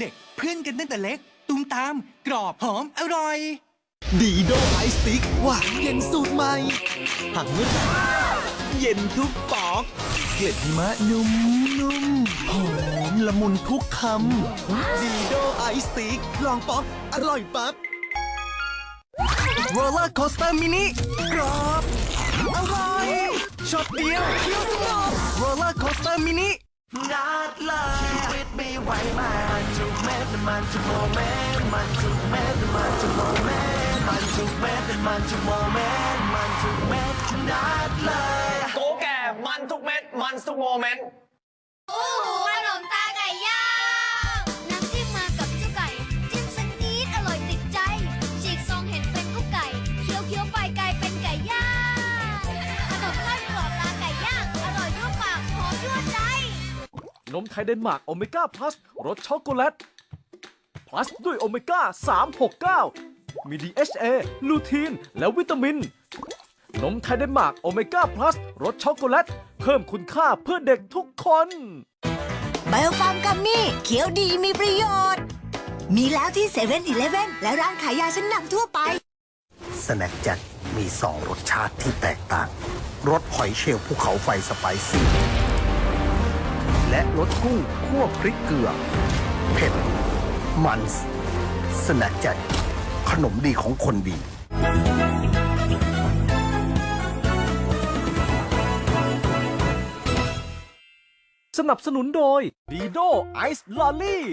เด็ก เพื่อนกันตั้งแต่เล็ก ตุ้มตาม กรอบหอมอร่อย ดีโดไอสติ๊กหวานเย็นสูตรใหม่หักเมื่อไหร่เย็นทุกปอก เกล็ดหิมะนุ่มนุ่มๆหอมละมุนทุกคำดีโดไอสติ๊กลองป๊อกอร่อยปั๊บโรลเลอร์โคสเตอร์มินิกรอบอร่อยช็อตเดียวเคี้ยวสนุกโรลเลอร์โคสเตอร์มินินัดเลยชีวิตไม่ไหวมันทุก เม็ดมันทุกโมเมนต์มันทุกเม็ดมันทุกโมเมนต์มันทุกเม็ดมันทุกโมเมนต์มันทุกเม็ดนัดเลยโกแก่มันทุกเม็ดมันทุกโมเมนต์โอ้โหขนมตาไก่ย่างน้ำจิ้มมากับเจ้าไก่ จิ้มสักนิดอร่อยติดใจฉีกซองเห็นเป็นกุ๊กไก่เคี้ยวเคี้ยวไปกลายเป็นไก่ย่างขนมทอดกรอบตาไก่ย่างอร่อยทั่วปากหอมยั่วใจนมไทยเดนมาร์กโอเมก้าพลัสรสช็อกโกแลต พลัสด้วยโอเมก้า 369 มี DHA ลูทีน และวิตามิน นมไทยเดนมาร์กโอเมก้าพลัสรสช็อกโกแลต เพิ่มคุณค่าเพื่อเด็กทุกคน ไบโอฟาร์มกัมมี่เขียวดีมีประโยชน์ มีแล้วที่เซเว่นอีเลฟเว่นและร้านขายยาชั้นนำทั่วไป สแน็คแจ็คมีสองรสชาติที่แตกต่าง รสหอยเชลล์ภูเขาไฟสไปซี่ และรสกุ้งคั่วพริกเกลือ เผ็ด มันสแน็คแจ็คขนมดีของคนดี สนับสนุนโดยดีโดไอซ์ลอลี่